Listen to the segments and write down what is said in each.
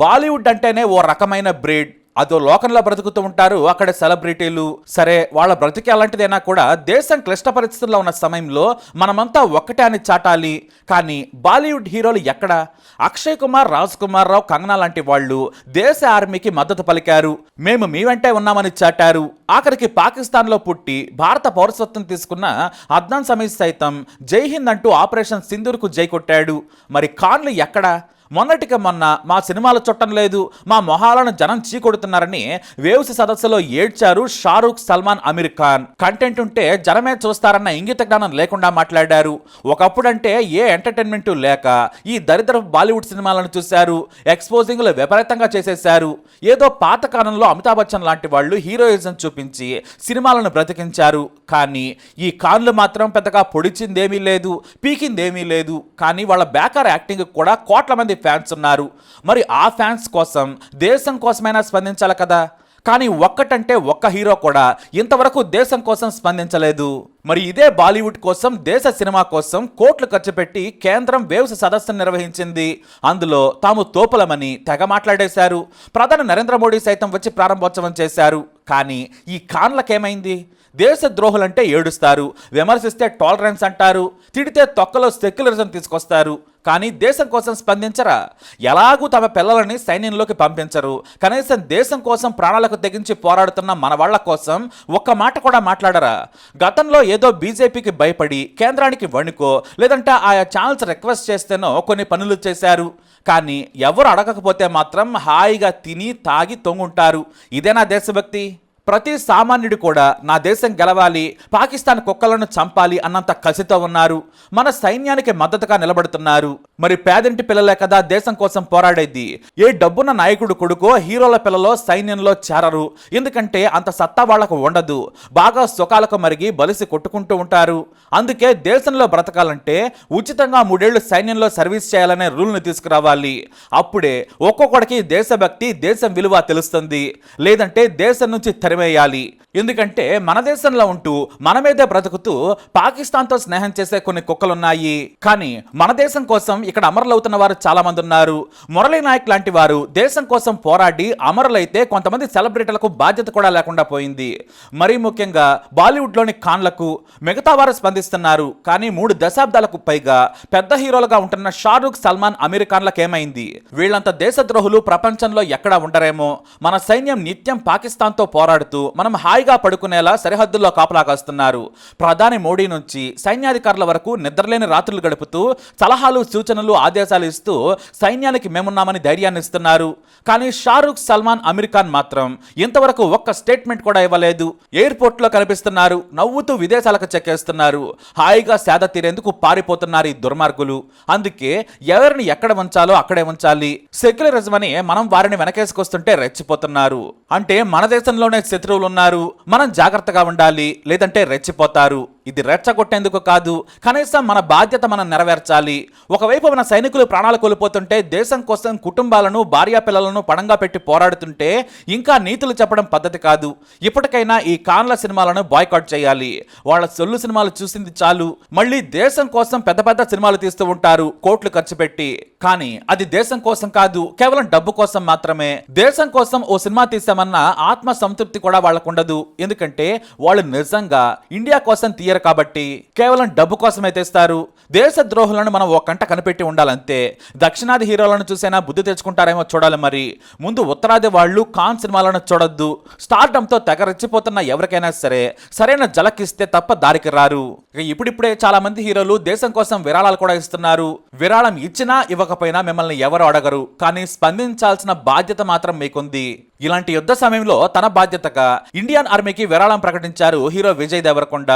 బాలీవుడ్ అంటేనే ఓ రకమైన బ్రీడ్. అదో లోకంలో బ్రతుకుతూ ఉంటారు. అక్కడ సెలబ్రిటీలు సరే వాళ్ళ బ్రతికి అలాంటిదైనా కూడా దేశం క్లిష్ట పరిస్థితుల్లో ఉన్న సమయంలో మనమంతా ఒక్కటే అని చాటాలి. కానీ బాలీవుడ్ హీరోలు ఎక్కడ? అక్షయ్ కుమార్ రాజ్ కుమార్ రావు కంగనా లాంటి వాళ్ళు దేశ ఆర్మీకి మద్దతు పలికారు. మేము మీ వెంటే ఉన్నామని చాటారు. ఆఖరికి పాకిస్తాన్లో పుట్టి భారత పౌరసత్వం తీసుకున్న అద్నాన్ సమీర్ సైతం జై హింద్ అంటూ ఆపరేషన్ సింధూర్కు జై కొట్టాడు. మరి ఖాన్లు ఎక్కడ? మొన్నటికి మొన్న మా సినిమాలు చుట్టం లేదు మా మొహాలను జనం చీకొడుతున్నారని వేవ్స్ సదస్సులో ఏడ్చారు షారూక్ సల్మాన్ అమీర్ ఖాన్. కంటెంట్ ఉంటే జనమే చూస్తారన్న ఇంగిత జ్ఞానం లేకుండా మాట్లాడారు. ఒకప్పుడంటే ఏ ఎంటర్టైన్మెంట్ లేక ఈ దరిద్ర బాలీవుడ్ సినిమాలను చూశారు ఎక్స్పోజింగ్లు విపరీతంగా చేసేశారు. ఏదో పాత కాలంలో అమితాబ్ బచ్చన్ లాంటి వాళ్ళు హీరోయిజం చూపించి సినిమాలను బ్రతికించారు. కానీ ఈ కాన్లు మాత్రం పెద్దగా పొడిచిందేమీ లేదు పీకిందేమీ లేదు. కానీ వాళ్ళ బేకార్ యాక్టింగ్ కూడా కోట్ల మంది ఫ్యాన్స్ ఉన్నారు. మరి ఆ ఫ్యాన్స్ కోసం దేశం కోసమైనా స్పందించాలి కదా? కానీ ఒక్కటంటే ఒక్క హీరో కూడా ఇంతవరకు దేశం కోసం స్పందించలేదు. మరి ఇదే బాలీవుడ్ కోసం దేశ సినిమా కోసం కోట్లు ఖర్చు పెట్టి కేంద్రం వేవ్స్ సదస్సును నిర్వహించింది. అందులో తాము తోపులమని తెగ మాట్లాడేశారు. ప్రధాని నరేంద్ర మోడీ సైతం వచ్చి ప్రారంభోత్సవం చేశారు. కానీ ఈ కాన్లకేమైంది? దేశ ద్రోహులంటే ఏడుస్తారు. విమర్శిస్తే టాలరెన్స్ అంటారు. తిడితే తొక్కలో సెక్యులరిజం తీసుకొస్తారు. కానీ దేశం కోసం స్పందించరా? ఎలాగూ తమ పిల్లలని సైన్యంలోకి పంపించరు. కనీసం దేశం కోసం ప్రాణాలకు తెగించి పోరాడుతున్న మన వాళ్ళ కోసం ఒక్క మాట కూడా మాట్లాడరా? గతంలో ఏదో బీజేపీకి భయపడి కేంద్రానికి వణుకో లేదంటే ఆయా ఛానల్స్ రిక్వెస్ట్ చేస్తేనో కొన్ని పనులు చేశారు. కానీ ఎవరు అడగకపోతే మాత్రం హాయిగా తిని తాగి తొంగుంటారు. ఇదేనా దేశభక్తి? ప్రతి సామాన్యుడు కూడా నా దేశం గెలవాలి పాకిస్తాన్ కుక్కలను చంపాలి అన్నంత కసితో ఉన్నారు. మన సైన్యానికి మద్దతుగా నిలబడుతున్నారు. మరి పేదింటి పిల్లలే కదా దేశం కోసం పోరాడేది. ఏ డబ్బున్న నాయకుడు కొడుకో హీరోల పిల్లలో సైన్యంలో చేరరు. ఎందుకంటే అంత సత్తా వాళ్ళకు ఉండదు. బాగా సుఖాలకు మరిగి బలిసి కొట్టుకుంటూ ఉంటారు. అందుకే దేశంలో బ్రతకాలంటే ఉచితంగా మూడేళ్ళు సైన్యంలో సర్వీస్ చేయాలనే రూల్ని తీసుకురావాలి. అప్పుడే ఒక్కొక్కడికి దేశభక్తి దేశం విలువ తెలుస్తుంది. లేదంటే దేశం నుంచి తరిమేయాలి ఎందుకంటే మన దేశంలో ఉంటూ మన మీదే బ్రతుకుతూ పాకిస్తాన్తో స్నేహం చేసే కొన్ని కుక్కలున్నాయి. కానీ మన దేశం కోసం ఇక్కడ అమరులవుతున్న వారు చాలా మంది ఉన్నారు. మురళీ నాయక్ లాంటి వారు దేశం కోసం పోరాడి అమరులైతే కొంతమంది సెలబ్రిటీలకు బాధ్యత కూడా లేకుండా పోయింది. మరీ ముఖ్యంగా బాలీవుడ్లోని ఖాన్లకు మిగతా వారు స్పందిస్తున్నారు. కానీ మూడు దశాబ్దాలకు పైగా పెద్ద హీరోలుగా ఉంటున్న షారూక్ సల్మాన్ అమీర్ ఖాన్లకు ఏమైంది? వీళ్ళంత దేశద్రోహులు ప్రపంచంలో ఎక్కడా ఉండరేమో? మన సైన్యం నిత్యం పాకిస్తాన్తో పోరాడుతూ మనం హాయిగా పడుకునేలా సరిహద్దుల్లో కాపలా కాస్తున్నారు. ప్రధాని మోడీ నుంచి సైన్యాధికారుల వరకు నిద్రలేని రాత్రులు గడుపుతూ సలహాలు సూచనలు ఆదేశాలు ఇస్తూ సైన్యానికి మేమున్నామని ధైర్యాన్ని ఇస్తున్నారు. కానీ షారుఖ్ సల్మాన్ అమీర్ ఖాన్ మాత్రం ఇంతవరకు ఒక్క స్టేట్మెంట్ కూడా ఇవ్వలేదు. ఎయిర్పోర్ట్లో కనిపిస్తున్నారు. నవ్వుతూ విదేశాలకు చెక్కేస్తున్నారు. హాయిగా సేద తీరేందుకు పారిపోతున్నారు ఈ దుర్మార్గులు. అందుకే ఎవరిని ఎక్కడ ఉంచాలో అక్కడే ఉంచాలి. సెక్యులరిజం అని మనం వారిని వెనకేసుకొస్తుంటే రెచ్చిపోతున్నారు. అంటే మన దేశంలోనే శత్రువులు ఉన్నారు మనం జాగ్రత్తగా ఉండాలి లేదంటే రెచ్చిపోతారు. ఇది రెచ్చగొట్టేందుకు కాదు. కనీసం మన బాధ్యత మనం నెరవేర్చాలి. ఒకవైపు మన సైనికులు ప్రాణాలు కోల్పోతుంటే దేశం కోసం కుటుంబాలను భార్యా పిల్లలను పడంగా పెట్టి పోరాడుతుంటే ఇంకా నీతులు చెప్పడం పద్ధతి కాదు. ఇప్పటికైనా ఈ కాన్ల సినిమాలను బాయ్కాట్ చేయాలి. వాళ్ళ సొల్లు సినిమాలు చూసింది చాలు. మళ్ళీ దేశం కోసం పెద్ద పెద్ద సినిమాలు తీస్తూ ఉంటారు కోట్లు ఖర్చు పెట్టి. కానీ అది దేశం కోసం కాదు కేవలం డబ్బు కోసం మాత్రమే. దేశం కోసం ఓ సినిమా తీసామన్న ఆత్మ సంతృప్తి కూడా వాళ్ళకుండదు. ఎందుకంటే వాళ్ళు నిజంగా ఇండియా కోసం తీయ తీయరు కాబట్టి కేవలం డబ్బు కోసమే తెస్తారు. దేశ ద్రోహులను మనం ఒక కంట కనిపెట్టి ఉండాలంతే. దక్షిణాది హీరోలను చూసైనా బుద్ధి తెచ్చుకుంటారేమో చూడాలి మరి. ముందు ఉత్తరాది వాళ్ళు కాన్ సినిమాలను చూడొద్దు. స్టార్డంతో తెగ రెచ్చిపోతున్న ఎవరికైనా సరే సరైన జలకిస్తే తప్ప దారికి రారు. ఇప్పుడిప్పుడే చాలా మంది హీరోలు దేశం కోసం విరాళాలు కూడా ఇస్తున్నారు. విరాళం ఇచ్చినా ఇవ్వకపోయినా మిమ్మల్ని ఎవరు అడగరు. కానీ స్పందించాల్సిన బాధ్యత మాత్రం మీకుంది. ఇలాంటి యుద్ధ సమయంలో తన బాధ్యతగా ఇండియన్ ఆర్మీకి విరాళం ప్రకటించారు హీరో విజయ్ దేవరకొండ.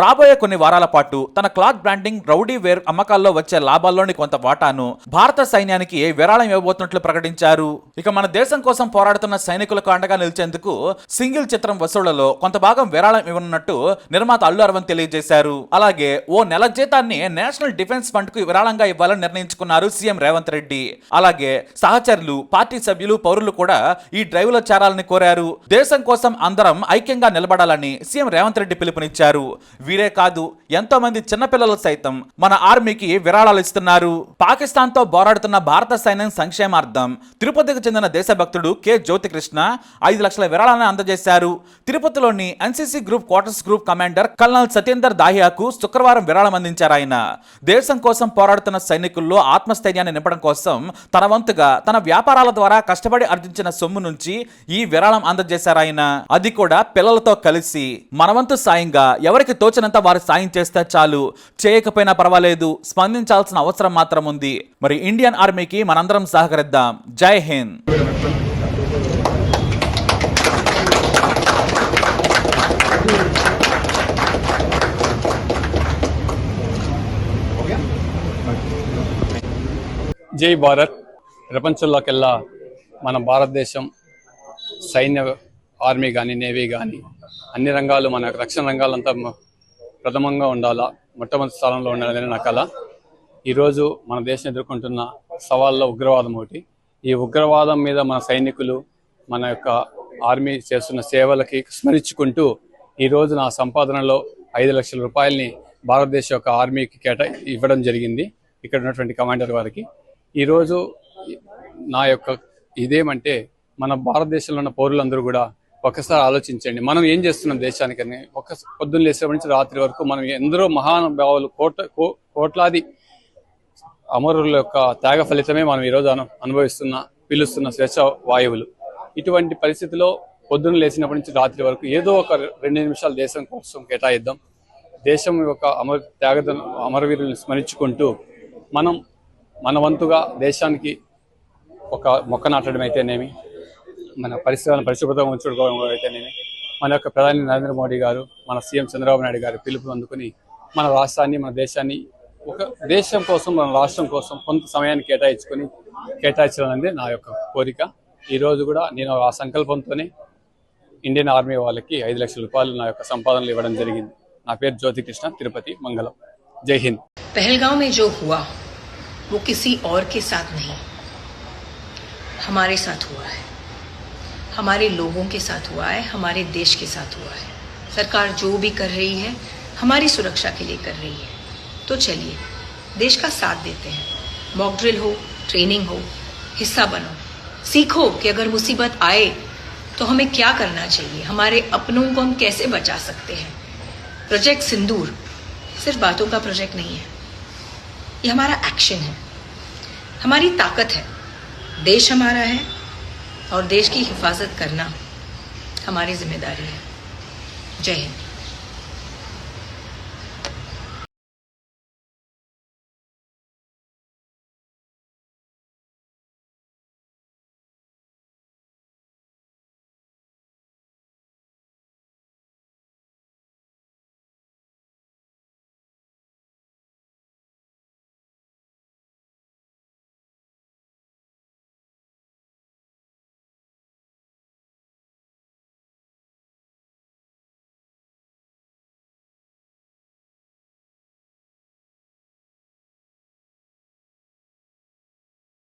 రాబోయే కొన్ని వారాల పాటు తన క్లాత్ బ్రాండింగ్ రౌడీ వేర్ అమ్మకాల్లో వచ్చే లాభాల్లోని కొంత వాటాను భారత సైన్యానికి విరాళం ఇవ్వబోతున్నట్లు ప్రకటించారు. ఇక మన దేశం కోసం పోరాడుతున్న సైనికులకు అండగా నిలిచేందుకు సింగిల్ చిత్రం వసూళ్ళలో కొంత భాగం విరాళం ఇవ్వనున్నట్టు నిర్మాత అల్లు అరవింద్ తెలియజేశారు. అలాగే ఓ నెల జీతాన్ని నేషనల్ డిఫెన్స్ ఫండ్కు విరాళంగా ఇవ్వాలని నిర్ణయించుకున్నారు సీఎం రేవంత్ రెడ్డి. అలాగే సహచరులు పార్టీ సభ్యులు పౌరులు కూడా ఈ డ్రైవ్ లైవ్ చేరాలని కోరారు. దేశం కోసం అందరం ఐక్యంగా నిలబడాలని సీఎం రేవంత్ రెడ్డి పిలుపునిచ్చారు. వీరే కాదు ఎంతో మంది చిన్నపిల్లలు సైతం మన ఆర్మీకి విరాళాలు ఇస్తున్నారు. పాకిస్తాన్తో పోరాడుతున్న భారత సైన్యం సంక్షేమార్థం. తిరుపతికి చెందిన దేశభక్తుడు కె. జ్యోతికృష్ణ ఐదు లక్షల విరాళాన్ని అందజేశారు. తిరుపతిలోని NCC group quarters group commander colonel Satyender దాహియాకు శుక్రవారం విరాళం అందించారు ఆయన. దేశం కోసం పోరాడుతున్న సైనికుల్లో ఆత్మస్థైర్యాన్ని నింపడం కోసం తన వంతుగా తన వ్యాపారాల ద్వారా కష్టపడి ఆర్జించిన సొమ్ము నుంచి ఈ విరాళం అందజేశారు ఆయన. అది కూడా పిల్లలతో కలిసి మనవంతు సాయంగా ఎవరికి తోచినంత వారు సాయం చేస్తే చాలు. చేయకపోయినా పర్వాలేదు. స్పందించాల్సిన అవసరం మాత్రం ఉంది. మరి ఇండియన్ ఆర్మీకి మనందరం సహకరిద్దాం. జై హింద్. జై భారత్. ప్రపంచంలోకెల్లా మన భారతదేశం సైన్య ఆర్మీ కానీ నేవీ కానీ అన్ని రంగాలు మన రక్షణ రంగాలంతా ప్రథమంగా ఉండాలా మొట్టమొదటి స్థానంలో ఉండాలని నా కళ ఈరోజు మన దేశం ఎదుర్కొంటున్న సవాళ్ళలో ఉగ్రవాదం ఒకటి. ఈ ఉగ్రవాదం మీద మన సైనికులు మన యొక్క ఆర్మీ చేస్తున్న సేవలకి స్మరించుకుంటూ ఈరోజు నా సంపాదనలో ఐదు లక్షల రూపాయలని భారతదేశ యొక్క ఆర్మీకి కేటా ఇవ్వడం జరిగింది ఇక్కడ ఉన్నటువంటి కమాండర్ వారికి. ఈరోజు నా యొక్క ఇదేమంటే మన భారతదేశంలో ఉన్న పౌరులందరూ కూడా ఒకసారి ఆలోచించండి. మనం ఏం చేస్తున్నాం దేశానికని? ఒక పొద్దున్న లేసేపటి నుంచి రాత్రి వరకు మనం ఎందరో మహానుభావులు కోట కో- కోట్లాది అమరుల యొక్క త్యాగ ఫలితమే మనం ఈరోజు అను అనుభవిస్తున్న పిలుస్తున్న స్వేచ్ఛ వాయువులు. ఇటువంటి పరిస్థితిలో పొద్దున్న లేచినప్పటి నుంచి రాత్రి వరకు ఏదో ఒక రెండు నిమిషాలు దేశం కోసం కేటాయిద్దాం. దేశం యొక్క అమర త్యాగ అమరవీరుల్ని స్మరించుకుంటూ మనం మన వంతుగా దేశానికి ఒక మొక్క నాటడం అయితేనేమి మన పరిసరాలను పరిశుభ్రతంగా ఉంచుకోవడం అయితేనేమి మన యొక్క ప్రధాని నరేంద్ర మోడీ గారు మన సీఎం చంద్రబాబు నాయుడు గారు పిలుపు అందుకుని మన రాష్ట్రాన్ని మన దేశాన్ని ఒక దేశం కోసం మన రాష్ట్రం కోసం కొంత సమయాన్ని కేటాయించుకొని కేటాయించాలనేది నా యొక్క కోరిక ఈ రోజు కూడా నేను ఆ సంకల్పంతోనే ఇండియన్ ఆర్మీ వాళ్ళకి ఐదు లక్షల రూపాయలు నా యొక్క సంపాదనలు ఇవ్వడం జరిగింది నా పేరు జ్యోతికృష్ణ తిరుపతి మంగళం జై హింద్ पहलगांव में जो हुआ वो किसी और के साथ नहीं हमारे साथ हुआ है हमारे लोगों के साथ हुआ है, हमारे देश के साथ हुआ है। सरकार जो भी कर रही है, हमारी सुरक्षा के लिए कर रही है। तो चलिए, देश का साथ देते हैं। मॉक ड्रिल हो ट्रेनिंग हो, हिस्सा बनो। सीखो कि अगर मुसीबत आए तो हमें क्या करना चाहिए? हमारे अपनों को हम कैसे बचा सकते हैं? प्रोजेक्ट सिंदूर, सिर्फ़ बातों का प्रोजेक्ट नहीं है। ये हमारा एक्शन है। हमारी ताकत है। देश हमारा है और देश की हिफाजत करना हमारी ज़िम्मेदारी है। जय हिंद।